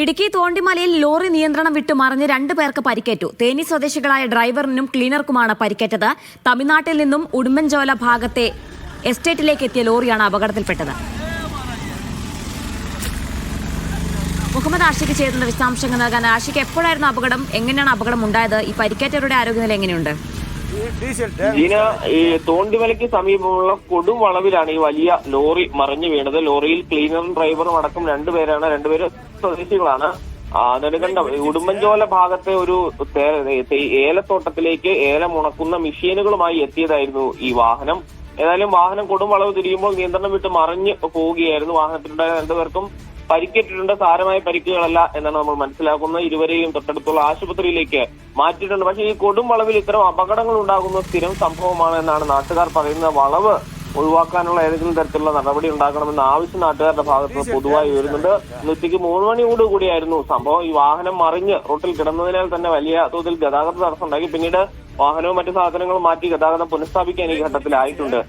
Idukki തോണ്ടിമലയിൽ lorry നിയന്ത്രണം വിട്ടു മറിഞ്ഞ് രണ്ടു പേർക്ക് പരിക്കേറ്റു. തേനി സ്വദേശികളായ ഡ്രൈവറിനും ക്ലീനർക്കുമാണ് പരിക്കേറ്റത്. തമിഴ്നാട്ടിൽ നിന്നും ഉടുമ്പൻചോല ഭാഗത്തെ എസ്റ്റേറ്റിലേക്ക് എത്തിയ ലോറിയാണ് അപകടത്തിൽപ്പെട്ടത്. മുഹമ്മദ് ആഷിക്ക് ചേരുന്ന വിശദാംശങ്ങൾ നൽകാൻ ആഷിക്ക് എപ്പോഴായിരുന്നു അപകടം? എങ്ങനെയാണ് അപകടം ഉണ്ടായത്? ഈ പരിക്കേറ്റവരുടെ ആരോഗ്യനില എങ്ങനെയുണ്ട്? ജീന ഈ തോണ്ടിമലയ്ക്ക് സമീപമുള്ള കൊടും വളവിലാണ് ഈ വലിയ ലോറി മറിഞ്ഞു വീണത്. ലോറിയിൽ ക്ലീനറും ഡ്രൈവറും അടക്കം രണ്ടുപേരാണ് രണ്ടുപേര് സ്വദേശികളാണ്. നെടുകണ്ടം ഉടുമ്പൻചോല ഭാഗത്തെ ഒരു ഏലത്തോട്ടത്തിലേക്ക് ഏലം ഉണക്കുന്ന മെഷീനുകളുമായി എത്തിയതായിരുന്നു ഈ വാഹനം. ഏതായാലും വാഹനം കൊടും വളവ് തിരിയുമ്പോൾ നിയന്ത്രണം വിട്ട് മറിഞ്ഞ് പോവുകയായിരുന്നു. വാഹനത്തിലുണ്ടായ രണ്ടുപേർക്കും പരിക്കേറ്റിട്ടുണ്ട്. സാരമായ പരിക്കുകളല്ല എന്നാണ് നമ്മൾ മനസ്സിലാക്കുന്നത്. ഇരുവരെയും തൊട്ടടുത്തുള്ള ആശുപത്രിയിലേക്ക് മാറ്റിയിട്ടുണ്ട്. പക്ഷേ ഈ കൊടും വളവിൽ ഇത്തരം അപകടങ്ങൾ ഉണ്ടാകുന്ന സ്ഥിരം സംഭവമാണ് എന്നാണ് നാട്ടുകാർ പറയുന്നത്. വളവ് ഒഴിവാക്കാനുള്ള ഏതെങ്കിലും തരത്തിലുള്ള നടപടി ഉണ്ടാക്കണമെന്ന ആവശ്യം നാട്ടുകാരുടെ ഭാഗത്ത് നിന്ന് പൊതുവായി വരുന്നുണ്ട്. ഉച്ചയ്ക്ക് മൂന്ന് മണിയോട് കൂടിയായിരുന്നു സംഭവം. ഈ വാഹനം മറിഞ്ഞ് റോട്ടിൽ കിടന്നതിനാൽ തന്നെ വലിയ തോതിൽ ഗതാഗത തടസ്സം ഉണ്ടാക്കി പിന്നീട് വാഹനവും മറ്റു സാധനങ്ങളും മാറ്റി ഗതാഗതം പുനഃസ്ഥാപിക്കാൻ ഈ ഘട്ടത്തിലായിട്ടുണ്ട്.